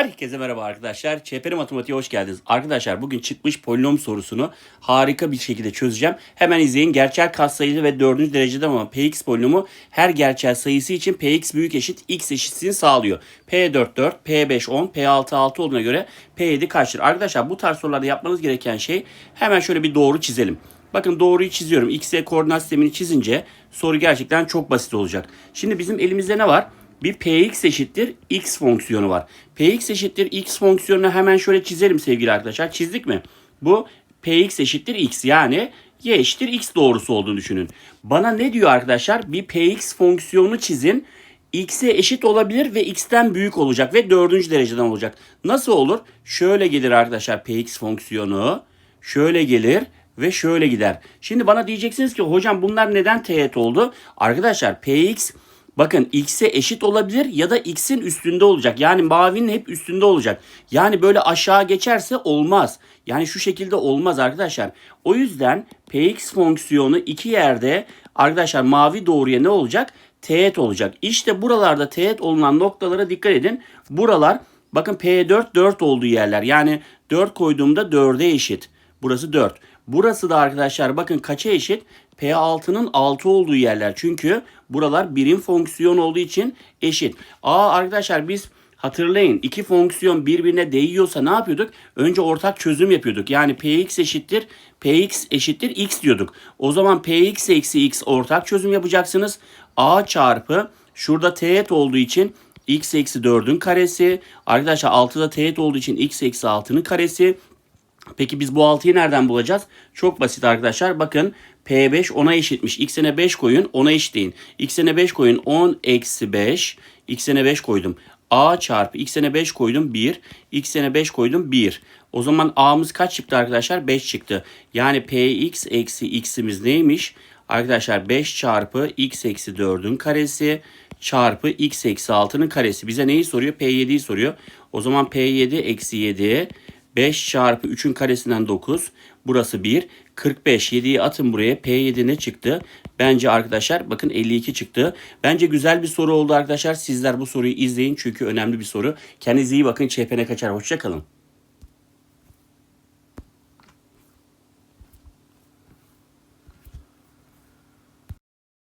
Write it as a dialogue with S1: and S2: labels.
S1: Herkese merhaba arkadaşlar. ÇPR Matematiğe hoş geldiniz. Arkadaşlar bugün çıkmış polinom sorusunu harika bir şekilde çözeceğim. Hemen izleyin. Gerçel katsayılı ve dördüncü derecede olan px polinomu her gerçel sayısı için px büyük eşit x eşitliğini sağlıyor. p4 4, p5 10, p6 6 olduğuna göre p7 kaçtır? Arkadaşlar bu tarz sorularda yapmanız gereken şey hemen şöyle bir doğru çizelim. Bakın doğruyu çiziyorum. X'e koordinat sistemini çizince soru gerçekten çok basit olacak. Şimdi bizim elimizde ne var? Bir px eşittir x fonksiyonu var. px eşittir x fonksiyonunu hemen şöyle çizelim sevgili arkadaşlar. Çizdik mi? Bu px eşittir x yani y eşittir x doğrusu olduğunu düşünün. Bana ne diyor arkadaşlar? Bir px fonksiyonu çizin. x'e eşit olabilir ve x'ten büyük olacak ve dördüncü dereceden olacak. Nasıl olur? Şöyle gelir arkadaşlar px fonksiyonu. Şöyle gelir ve şöyle gider. Şimdi bana diyeceksiniz ki hocam bunlar neden teğet oldu? Arkadaşlar px Bakın x'e eşit olabilir ya da x'in üstünde olacak. Yani mavinin hep üstünde olacak. Yani böyle aşağı geçerse olmaz. Yani şu şekilde olmaz arkadaşlar. O yüzden px fonksiyonu iki yerde arkadaşlar mavi doğruya ne olacak? Teğet olacak. İşte buralarda teğet olunan noktalara dikkat edin. Buralar bakın P4 4 olduğu yerler. Yani 4 koyduğumda 4'e eşit. Burası 4. Burası da arkadaşlar bakın kaça eşit? P6'nın 6 olduğu yerler. Çünkü buralar birim fonksiyon olduğu için eşit. Aa arkadaşlar biz hatırlayın iki fonksiyon birbirine değiyorsa ne yapıyorduk? Önce ortak çözüm yapıyorduk. Yani Px eşittir Px eşittir x diyorduk. O zaman Px eksi x ortak çözüm yapacaksınız. A çarpı şurada teğet olduğu için x eksi 4'ün karesi. Arkadaşlar 6'da teğet olduğu için x eksi 6'nın karesi. Peki biz bu 6'yı nereden bulacağız? Çok basit arkadaşlar. Bakın P5 10'a eşitmiş. X'ine 5 koyun 10'a eşitleyin. X'ine 5 koyun 10 eksi 5. X'ine 5 koydum. A çarpı X'ine 5 koydum 1. X'ine 5 koydum 1. O zaman A'mız kaç çıktı arkadaşlar? 5 çıktı. Yani Px eksi X'imiz neymiş? Arkadaşlar 5 çarpı X eksi 4'ün karesi çarpı X eksi 6'nın karesi. Bize neyi soruyor? P7'yi soruyor. O zaman P7 eksi 7 5 çarpı 3'ün karesinden 9. Burası 1. 45. 7'yi atın buraya. P7 ne çıktı? Bence arkadaşlar bakın 52 çıktı. Bence güzel bir soru oldu arkadaşlar. Sizler bu soruyu izleyin çünkü önemli bir soru. Kendinize iyi bakın. ÇPN kaçar. Hoşçakalın.